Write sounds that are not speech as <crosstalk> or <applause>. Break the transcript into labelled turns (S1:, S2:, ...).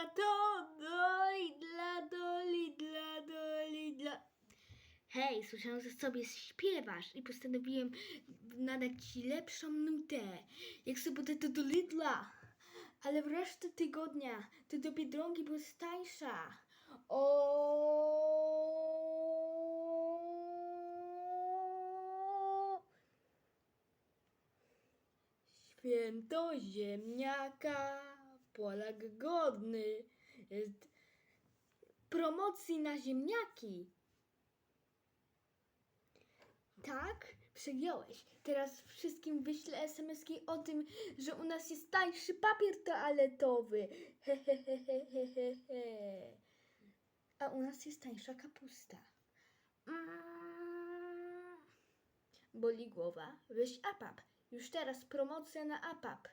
S1: dla to, do Lidla, do Lidla, do Lidla. Hej, słyszałam, że sobie śpiewasz i postanowiłem nadać ci lepszą nutę. Jak sobotę to do Lidla, ale w resztę tygodnia to do Biedronki, bo tańsza. O. Święto ziemniaka, Polak godny jest promocji na ziemniaki. Tak, przegiąłeś. Teraz wszystkim wyślę SMS-ki o tym, że u nas jest tańszy papier toaletowy. <laughs> He, he, he, he, he, he, he. A u nas jest tańsza kapusta. Mm. Boli głowa? Weź APAP. Już teraz promocja na APAP.